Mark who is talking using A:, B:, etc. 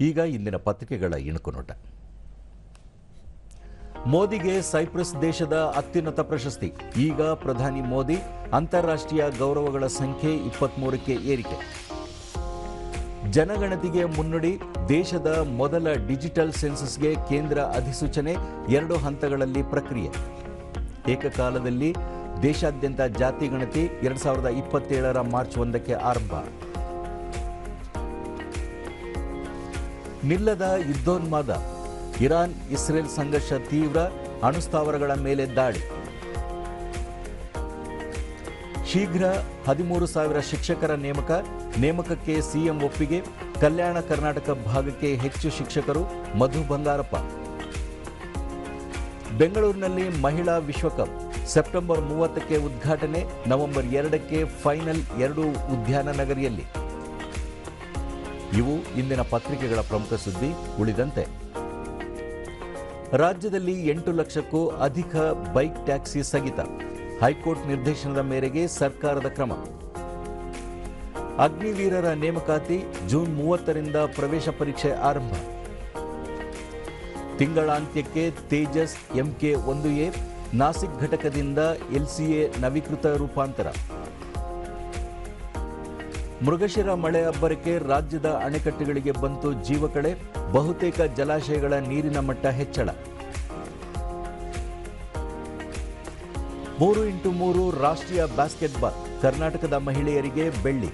A: ಈಗ ಇಂದಿನ ಪತ್ರಿಕೆಗಳ ಇಣುಕು ನೋಟ ಮೋದಿಗೆ ಸೈಪ್ರಸ್ ದೇಶದ ಅತ್ಯುನ್ನತ ಪ್ರಶಸ್ತಿ. ಈಗ ಪ್ರಧಾನಿ ಮೋದಿ ಅಂತಾರಾಷ್ಟ್ರೀಯ ಗೌರವಗಳ ಸಂಖ್ಯೆ ಇಪ್ಪತ್ಮೂರಕ್ಕೆ ಏರಿಕೆ. ಜನಗಣತಿಗೆ ಮುನ್ನುಡಿ ದೇಶದ ಮೊದಲ ಡಿಜಿಟಲ್ ಸೆನ್ಸಸ್ಗೆ ಕೇಂದ್ರ ಅಧಿಸೂಚನೆ ಎರಡು ಹಂತಗಳಲ್ಲಿ ಪ್ರಕ್ರಿಯೆ. ಏಕಕಾಲದಲ್ಲಿ ದೇಶಾದ್ಯಂತ ಜಾತಿ ಗಣತಿ ಎರಡ್ ಸಾವಿರದ ಇಪ್ಪತ್ತೇಳರ ಮಾರ್ಚ್ ಒಂದಕ್ಕೆ ಆರಂಭ. ನಿಲ್ಲದ ಯುದ್ಧೋನ್ಮಾದ. ಇರಾನ್, ಇಸ್ರೇಲ್ ಸಂಘರ್ಷ ತೀವ್ರ ಅಣುಸ್ಥಾವರಗಳ ಮೇಲೆ ದಾಳಿ. ಶೀಘ್ರ ಹದಿಮೂರು ಸಾವಿರ ಶಿಕ್ಷಕರ ನೇಮಕ, ನೇಮಕಕ್ಕೆ ಸಿಎಂ ಒಪ್ಪಿಗೆ, ಕಲ್ಯಾಣ ಕರ್ನಾಟಕ ಭಾಗಕ್ಕೆ ಹೆಚ್ಚು ಶಿಕ್ಷಕರು, ಮಧು ಬಂಗಾರಪ್ಪ. ಬೆಂಗಳೂರಿನಲ್ಲಿ ಮಹಿಳಾ ವಿಶ್ವಕಪ್, ಸೆಪ್ಟೆಂಬರ್ ಮೂವತ್ತಕ್ಕೆ ಉದ್ಘಾಟನೆ, ನವೆಂಬರ್ ಎರಡಕ್ಕೆ ಫೈನಲ್ ಎರಡು ಉದ್ಯಾನ ನಗರಿಯಲ್ಲಿ. ಇವು ಇಂದಿನ ಪತ್ರಿಕೆಗಳ ಪ್ರಮುಖ ಸುದ್ದಿ ಉಳಿದಂತೆ. ರಾಜ್ಯದಲ್ಲಿ ಎಂಟು ಲಕ್ಷಕ್ಕೂ ಅಧಿಕ ಬೈಕ್ ಟ್ಯಾಕ್ಸಿ ಸ್ಥಗಿತ. ಹೈಕೋರ್ಟ್ ನಿರ್ದೇಶನದ ಮೇರೆಗೆ ಸರ್ಕಾರದ ಕ್ರಮ. ಅಗ್ನಿವೀರರ ನೇಮಕಾತಿ ಜೂನ್ ಮೂವತ್ತರಿಂದ ಪ್ರವೇಶ ಪರೀಕ್ಷೆ ಆರಂಭ. ತಿಂಗಳಾಂತ್ಯಕ್ಕೆ ತೇಜಸ್ ಎಂಕೆ ಒಂದು ಎ ನಾಸಿಕ್ ಘಟಕದಿಂದ ಎಲ್ಸಿಎ ನವೀಕೃತ ರೂಪಾಂತರ. ಮೃಗಶಿರ ಮಳೆ ಅಬ್ಬರಕ್ಕೆ ರಾಜ್ಯದ ಅಣೆಕಟ್ಟೆಗಳಿಗೆ ಬಂತು ಜೀವಕಳೆ ಬಹುತೇಕ ಜಲಾಶಯಗಳ ನೀರಿನ ಮಟ್ಟ ಹೆಚ್ಚಳ. ಮೂರು ಇಂಟು ಮೂರು ರಾಷ್ಟ್ರೀಯ ಬ್ಯಾಸ್ಕೆಟ್ಬಾಲ್ ಕರ್ನಾಟಕದ ಮಹಿಳೆಯರಿಗೆ ಬೆಳ್ಳಿ.